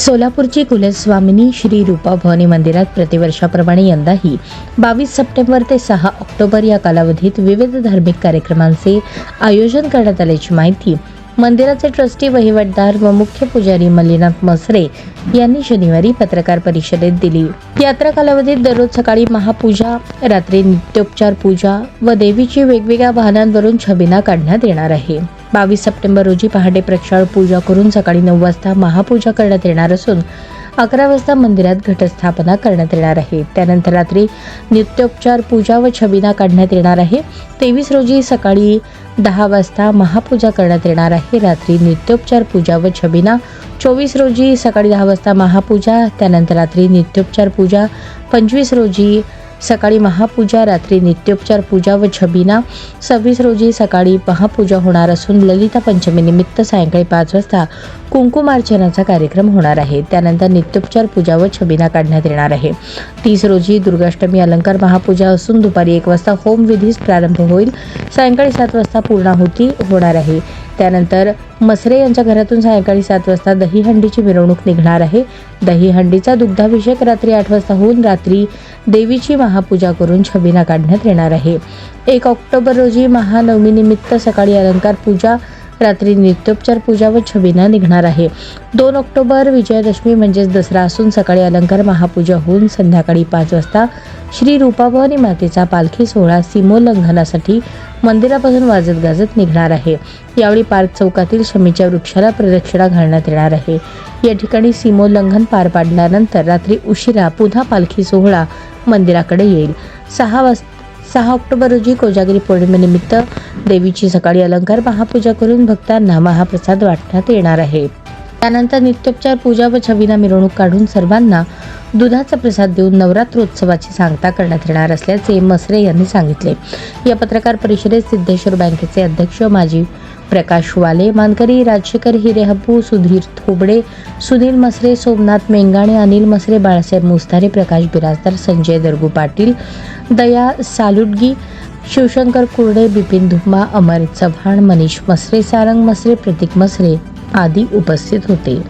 सोलापूरची कुलस्वामिनी श्री रूपा भवानी मंदिरात प्रतिवर्षाप्रमाणे यंदाही बावीस सप्टेंबर ते सहा ऑक्टोबर या कालावधीत विविध धार्मिक कार्यक्रमांचे आयोजन करण्यात आल्याची माहिती मंदिराचे ट्रस्टी वहिवटदार व मुख्य पुजारी मल्लीनाथ मसरे यांनी शनिवारी पत्रकार परिषदेत दिली. यात्रा कालावधीत दररोज सकाळी महापूजा रात्री नित्योपचार पूजा व देवीची वेगवेगळ्या वाहनांवरून छबिना काढण्यात येणार आहे. बावीस सप्टेंबर रोजी पहाटे प्रक्षाळ पूजा करून सकाळी नऊ वाजता महापूजा करण्यात येणार असून अकरा वाजता मंदिरात घटस्थापना करण्यात येणार आहे. त्यानंतर रात्री नित्योपचार पूजा व छबिना काढण्यात येणार आहे. तेवीस रोजी सकाळी दहा वाजता महापूजा करण्यात येणार आहे. रात्री नित्योपचार पूजा व छबिना. चोवीस रोजी सकाळी दहा वाजता महापूजा. त्यानंतर रात्री नित्योपचार पूजा. पंचवीस रोजी सकाळी महापूजा रात्री नित्योपचार पूजा व छबिना. सव्वीस रोजी सकाळी महापूजा होणार असून ललिता पंचमीनिमित्त सायंकाळी पाच वाजता कुंकुमार्चनाचा कार्यक्रम होणार आहे. त्यानंतर नित्योपचार पूजा व छबिना काढण्यात येणार आहे. तीस रोजी दुर्गाष्टमी अलंकार महापूजा असून दुपारी एक वाजता होम विधीस प्रारंभ होईल. सायंकाळी सात वाजता पूर्णाहुती होणार आहे. त्यानंतर मसरे यांच्या घरातून सायंकाळी सात वाजता दहीहंडीची मिरवणूक निघणार आहे. दहीहंडीचा दुग्धाभिषेक रात्री आठ वाजता होऊन रात्री देवीची महापूजा करून छबिना काढण्यात येणार आहे. एक ऑक्टोबर रोजी महानवमीनिमित्त सकाळी अलंकार पूजा रात्री नित्योपचार पूजा व छबिना निघणार आहे. दोन ऑक्टोबर विजयादशमी म्हणजेच दसरा असून सकाळी अलंकार महापूजा होऊन संध्याकाळी पाच वाजता श्री रूपाभवानी मातेचा पालखी सोहळा सीमोल्लंघनासाठी मंदिरापासून वाजत गाजत निघणार आहे. यावेळी पार्क चौकातील शमीच्या वृक्षाला प्रदक्षिणा घालण्यात येणार आहे. या ठिकाणी सीमोल्लंघन पार पाडल्यानंतर रात्री उशिरा पुन्हा पालखी सोहळा मंदिराकडे येईल. सहा वाज सहा ऑक्टोबर रोजी कोजागिरी पौर्णिमेनिमित्त देवीची सकाळी अलंकार महापूजा करून भक्तांना महाप्रसाद वाटण्यात येणार आहे. त्यानंतर नित्योपचार पूजा व छवीना मिरवणूक काढून सर्वांना दुधाचा प्रसाद देऊन नवरात्रोत्सवाची सांगता करण्यात येणार असल्याचे मसरे यांनी सांगितले. या पत्रकार परिषदेत सिद्धेश्वर बँकेचे अध्यक्ष माजी प्रकाश वाले मानकरी राजशेखर हप्पू सुधीर थोबडे सुनील मसरे सोमनाथ मेंगाणे अनिल मसरे बाळासाहेब मुस्तारे प्रकाश बिराजदार संजय दरगू पाटील दया सालुटगी शिवशंकर कुर्डे बिपिन धुमा अमर चव्हाण मनीष मसरे सारंग मसरे प्रतीक मसरे आदी उपस्थित होते.